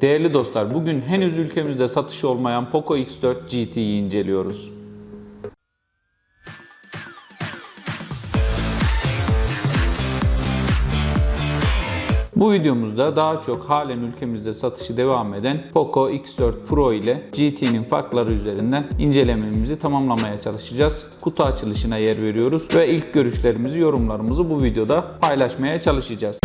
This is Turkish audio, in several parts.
Değerli dostlar, bugün henüz ülkemizde satışı olmayan Poco X4 GT'yi inceliyoruz. Bu videomuzda daha çok halen ülkemizde satışı devam eden Poco X4 Pro ile GT'nin farkları üzerinden incelememizi tamamlamaya çalışacağız. Kutu açılışına yer veriyoruz ve ilk görüşlerimizi, yorumlarımızı bu videoda paylaşmaya çalışacağız.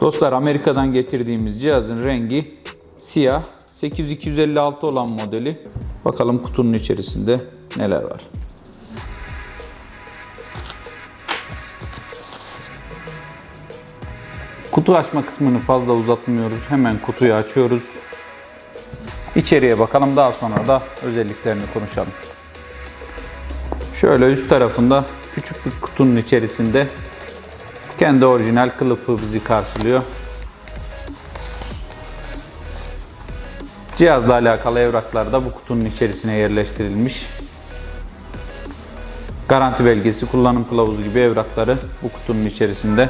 Dostlar Amerika'dan getirdiğimiz cihazın rengi siyah. 8256 olan modeli. Bakalım kutunun içerisinde neler var. Kutu açma kısmını fazla uzatmıyoruz. Hemen kutuyu açıyoruz. İçeriye bakalım daha sonra da özelliklerini konuşalım. Şöyle üst tarafında küçük bir kutunun içerisinde kendi orijinal kılıfı bizi karşılıyor. Cihazla alakalı evraklar da bu kutunun içerisine yerleştirilmiş. Garanti belgesi, kullanım kılavuzu gibi evrakları bu kutunun içerisinde.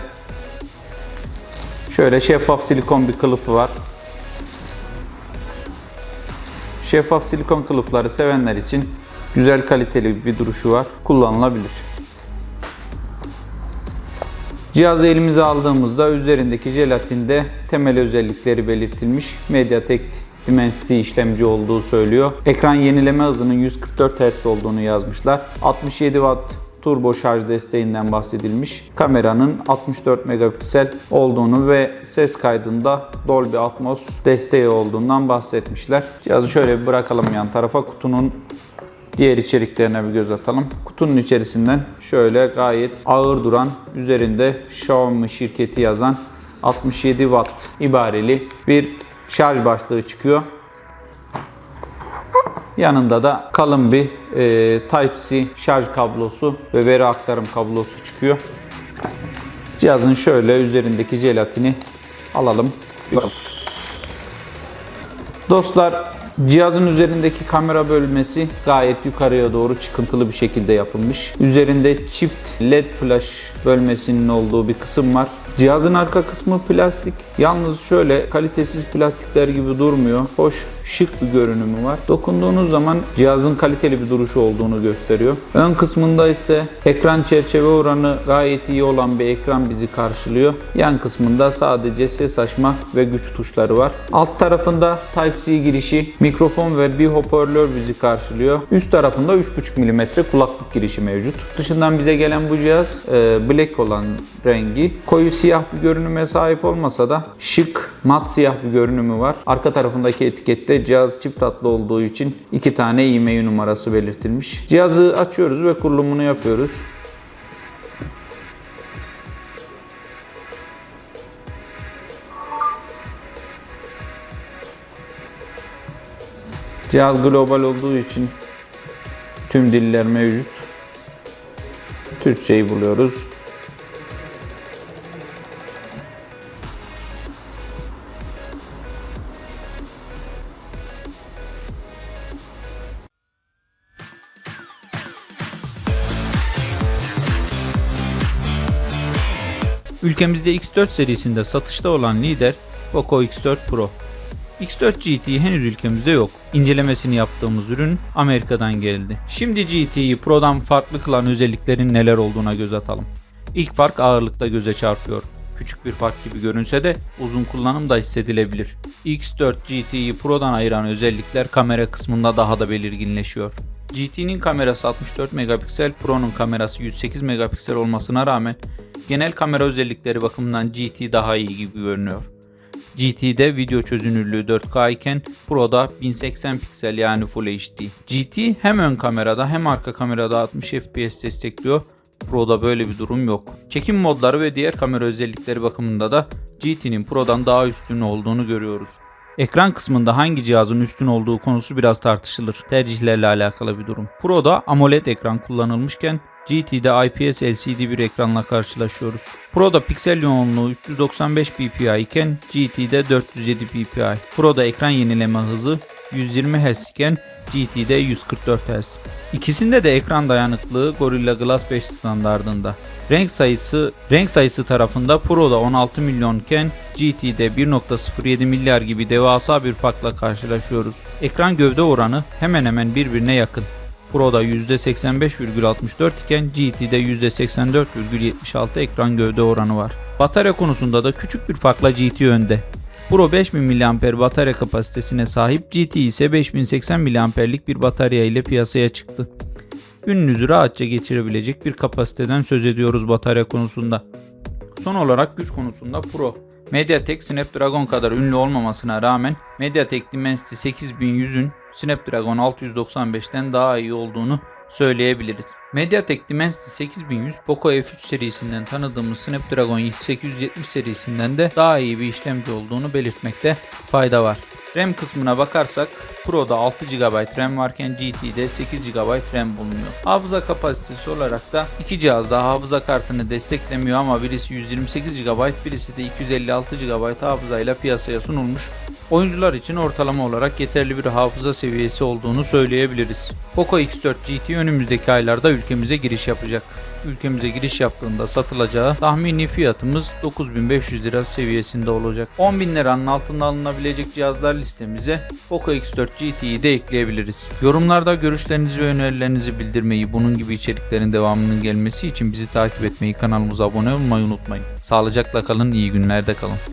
Şöyle şeffaf silikon bir kılıfı var. Şeffaf silikon kılıfları sevenler için güzel kaliteli bir duruşu var. Kullanılabilir. Cihazı elimize aldığımızda üzerindeki jelatinde temel özellikleri belirtilmiş. MediaTek Dimensity işlemci olduğu söylüyor. Ekran yenileme hızının 144 Hz olduğunu yazmışlar. 67 Watt turbo şarj desteğinden bahsedilmiş. Kameranın 64 megapiksel olduğunu ve ses kaydında Dolby Atmos desteği olduğundan bahsetmişler. Cihazı şöyle bir bırakalım yan tarafa. Kutunun Diğer içeriklerine bir göz atalım. Kutunun içerisinden şöyle gayet ağır duran, üzerinde Xiaomi şirketi yazan 67 Watt ibareli bir şarj başlığı çıkıyor. Yanında da kalın bir e, Type-C şarj kablosu ve veri aktarım kablosu çıkıyor. Cihazın şöyle üzerindeki jelatini alalım. Dostlar Cihazın üzerindeki kamera bölmesi gayet yukarıya doğru çıkıntılı bir şekilde yapılmış. Üzerinde çift led flash bölmesinin olduğu bir kısım var. Cihazın arka kısmı plastik. Yalnız şöyle kalitesiz plastikler gibi durmuyor. Hoş, şık bir görünümü var. Dokunduğunuz zaman cihazın kaliteli bir duruşu olduğunu gösteriyor. Ön kısmında ise ekran çerçeve oranı gayet iyi olan bir ekran bizi karşılıyor. Yan kısmında sadece ses açma ve güç tuşları var. Alt tarafında Type-C girişi, mikrofon ve bir hoparlör bizi karşılıyor. Üst tarafında 3.5 mm kulaklık girişi mevcut. Dışından bize gelen bu cihaz e, black olan rengi. Koyu siyah bir görünüme sahip olmasa da şık, mat siyah bir görünümü var. Arka tarafındaki etikette cihaz çift hatlı olduğu için iki tane IMEI numarası belirtilmiş. Cihazı açıyoruz ve kurulumunu yapıyoruz. Cihaz global olduğu için tüm diller mevcut. Türkçeyi buluyoruz. Ülkemizde X4 serisinde satışta olan lider Poco X4 Pro. X4 GT henüz ülkemizde yok. İncelemesini yaptığımız ürün Amerika'dan geldi. Şimdi GT'yi Pro'dan farklı kılan özelliklerin neler olduğuna göz atalım. İlk fark ağırlıkta göze çarpıyor. Küçük bir fark gibi görünse de uzun kullanım da hissedilebilir. X4 GT'yi Pro'dan ayıran özellikler kamera kısmında daha da belirginleşiyor. GT'nin kamerası 64 megapiksel, Pro'nun kamerası 108 megapiksel olmasına rağmen genel kamera özellikleri bakımından GT daha iyi gibi görünüyor. GT'de video çözünürlüğü 4K iken Pro'da 1080 piksel yani Full HD. GT hem ön kamerada hem arka kamerada 60 FPS destekliyor. Pro'da böyle bir durum yok. Çekim modları ve diğer kamera özellikleri bakımında da GT'nin Pro'dan daha üstün olduğunu görüyoruz. Ekran kısmında hangi cihazın üstün olduğu konusu biraz tartışılır. Tercihlerle alakalı bir durum. Pro'da AMOLED ekran kullanılmışken GT'de IPS LCD bir ekranla karşılaşıyoruz. Pro'da piksel yoğunluğu 395 ppi iken GT'de 407 ppi. Pro'da ekran yenileme hızı 120 Hz iken GT'de 144 Hz. İkisinde de ekran dayanıklığı Gorilla Glass 5 standardında. Renk sayısı renk sayısı tarafında Pro'da 16 milyonken GT'de 1.07 milyar gibi devasa bir farkla karşılaşıyoruz. Ekran gövde oranı hemen hemen birbirine yakın. Pro'da %85,64 iken GT'de %84,76 ekran gövde oranı var. Batarya konusunda da küçük bir farkla GT önde. Pro 5000 mAh batarya kapasitesine sahip, GT ise 5080 mAh'lik bir batarya ile piyasaya çıktı. Gününüzü rahatça geçirebilecek bir kapasiteden söz ediyoruz batarya konusunda. Son olarak güç konusunda Pro. MediaTek Snapdragon kadar ünlü olmamasına rağmen MediaTek Dimensity 8100'ün Snapdragon 695'ten daha iyi olduğunu söyleyebiliriz. MediaTek Dimensity 8100 Poco F3 serisinden tanıdığımız Snapdragon 870 serisinden de daha iyi bir işlemci olduğunu belirtmekte fayda var. RAM kısmına bakarsak Pro'da 6 GB RAM varken GT'de 8 GB RAM bulunuyor. Hafıza kapasitesi olarak da iki cihazda hafıza kartını desteklemiyor ama birisi 128 GB birisi de 256 GB hafızayla piyasaya sunulmuş. Oyuncular için ortalama olarak yeterli bir hafıza seviyesi olduğunu söyleyebiliriz. Poco X4 GT önümüzdeki aylarda ülkemize giriş yapacak. Ülkemize giriş yaptığında satılacağı tahmini fiyatımız 9500 lira seviyesinde olacak. 10.000 liranın altında alınabilecek cihazlar listemize Poco X4 GT'yi de ekleyebiliriz. Yorumlarda görüşlerinizi ve önerilerinizi bildirmeyi, bunun gibi içeriklerin devamının gelmesi için bizi takip etmeyi, kanalımıza abone olmayı unutmayın. Sağlıcakla kalın, iyi günlerde kalın.